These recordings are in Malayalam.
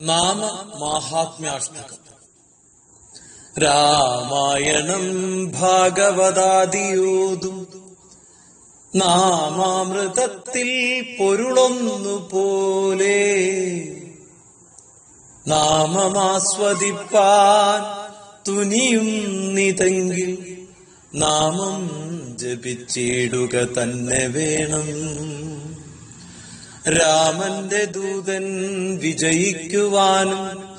നാമ മാഹാത്മ്യാഷ്ടകം രാമായണം ഭാഗവതാദിയോതും നാമാമൃതത്തിൽ പൊരുളൊന്നു പോലെ നാമമാസ്വദിപ്പാൻ തുനിയും നിതെങ്കിൽ നാമം ജപിച്ചിടുക തന്നെ വേണം. രാമന്റെ ദൂതൻ വിജയിക്കുവാനും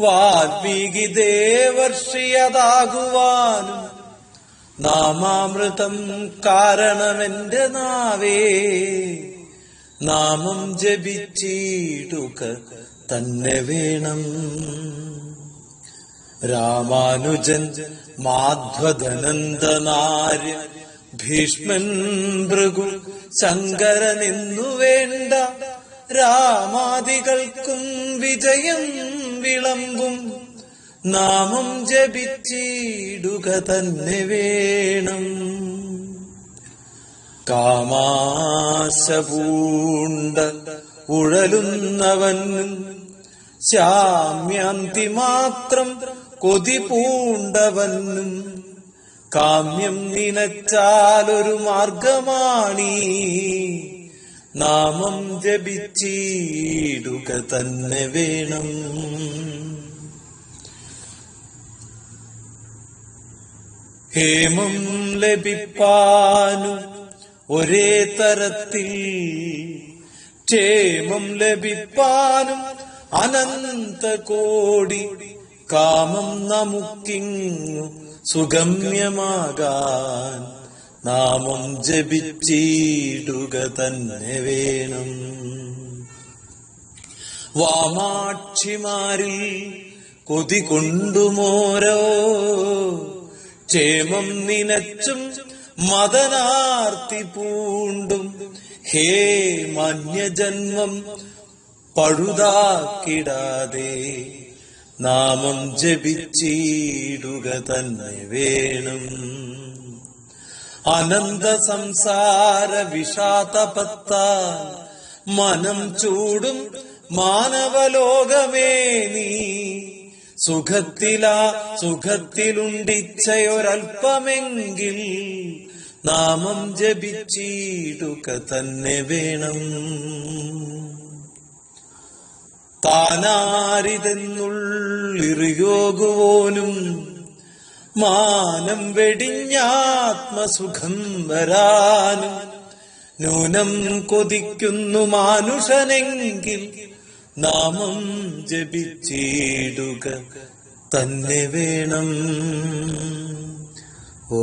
വാൽമീകി ദേവർഷിയതാകുവാനും നാമാമൃതം കാരണമെന്റെ നാവേ. നാമം ജപിച്ചിടുക തന്നെ വേണം. രാമാനുജൻ മാധ്വധനന്ദനാര്യ ഭീഷ്മൻ ഭൃഗു ശങ്കര നിന്നു വേണ്ട. രാമാദികൾക്കും വിജയം വിളമ്പും നാമം ജപിച്ചിടുക തന്നെ വേണം. കാമാശപൂണ്ട ഉഴലുന്നവൻ ശാമ്യാന്തി മാത്രം കൊതി പൂണ്ടവനും കാമ്യം നിനച്ചാലൊരു മാർഗമാണീ. നാമം ജപിച്ചിടുക തന്നെ വേണം. ഹേമം ലഭിപ്പാനു ഒരേ തരത്തിൽ ക്ഷേമം ലഭിപ്പാനും അനന്ത കോടി കാമം നമുക്കിങ്ങു സുഗമ്യമാകാൻ നാമം ജപിച്ചിടുക തന്നെ വേണം. വാമാക്ഷിമാരിൽ കൊതി കൊണ്ടുമോരോ? ക്ഷേമം നിനച്ചും മതനാർത്തി പൂണ്ടും. ഹേ മന്യജന്മം പഴുതാക്കിടാതെ നാമം ജപിച്ചിടുക തന്നെ വേണം. അനന്ത സംസാര വിഷാതപത്ത മനം ചൂടും മാനവലോകമേ നീ. സുഖത്തിലാ സുഖത്തിലുണ്ടിച്ചയൊരൽപ്പമെങ്കിൽ നാമം ജപിച്ചിടുക തന്നെ വേണം. താനാരിതെന്നുള്ളിറിയോഗുവോനും മാനം വെടിഞ്ഞാത്മസുഖം വരാനും നൂനം കൊതിക്കുന്നു മാനുഷനെങ്കിൽ നാമം ജപിച്ചിടുക തന്നെ വേണം. ഓ